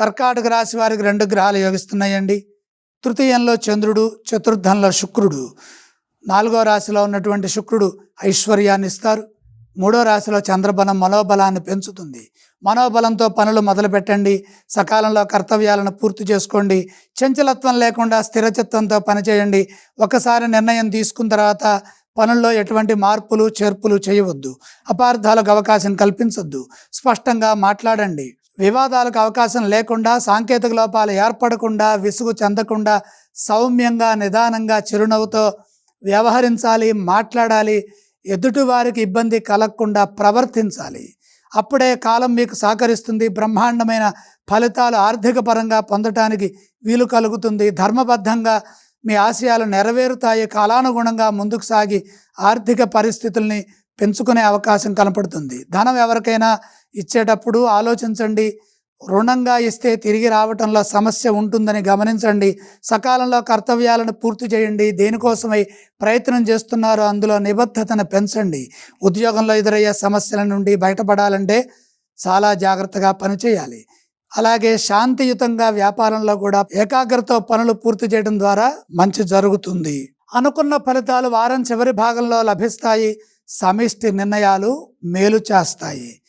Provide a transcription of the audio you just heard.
కర్కాటక రాశి వారికి రెండు గ్రహాలు యోగిస్తున్నాయండి. తృతీయంలో చంద్రుడు చతుర్థంలో శుక్రుడు. నాలుగో రాశిలో ఉన్నటువంటి శుక్రుడు ఐశ్వర్యాన్ని ఇస్తారు. మూడో రాశిలో చంద్రబలం మనోబలాన్ని పెంచుతుంది. మనోబలంతో పనులు మొదలుపెట్టండి. సకాలంలో కర్తవ్యాలను పూర్తి చేసుకోండి. చంచలత్వం లేకుండా స్థిరచిత్వంతో పనిచేయండి. ఒకసారి నిర్ణయం తీసుకున్న తర్వాత పనుల్లో ఎటువంటి మార్పులు చేర్పులు చేయవద్దు. అపార్థాలకు అవకాశం కల్పించొద్దు. స్పష్టంగా మాట్లాడండి. వివాదాలకు అవకాశం లేకుండా సాంకేతిక లోపాలు ఏర్పడకుండా విసుగు చెందకుండా సౌమ్యంగా నిదానంగా చిరునవ్వుతో వ్యవహరించాలి మాట్లాడాలి ఎదుటి వారికి ఇబ్బంది కలగకుండా ప్రవర్తించాలి. అప్పుడే కాలం మీకు సహకరిస్తుంది బ్రహ్మాండమైన ఫలితాలు ఆర్థిక పరంగా పొందటానికి వీలు కలుగుతుంది. ధర్మబద్ధంగా మీ ఆశయాలు నెరవేరుతాయి కాలానుగుణంగా ముందుకు సాగి ఆర్థిక పరిస్థితుల్ని పెంచుకునే అవకాశం కనపడుతుంది. ధనం ఎవరికైనా ఇచ్చేటప్పుడు ఆలోచించండి. రుణంగా ఇస్తే తిరిగి రావటంలో సమస్య ఉంటుందని గమనించండి. సకాలంలో కర్తవ్యాలను పూర్తి చేయండి. దేనికోసమై ప్రయత్నం చేస్తున్నారో అందులో నిబద్ధతను పెంచండి. ఉద్యోగంలో ఎదురయ్యే సమస్యల నుండి బయటపడాలంటే చాలా జాగ్రత్తగా పనిచేయాలి. అలాగే శాంతియుతంగా వ్యాపారంలో కూడా ఏకాగ్రత పనులు పూర్తి చేయడం ద్వారా మంచి జరుగుతుంది. అనుకున్న ఫలితాలు వారం చివరి భాగంలో లభిస్తాయి. సమిష్టి నిర్ణయాలు మేలు చేస్తాయి.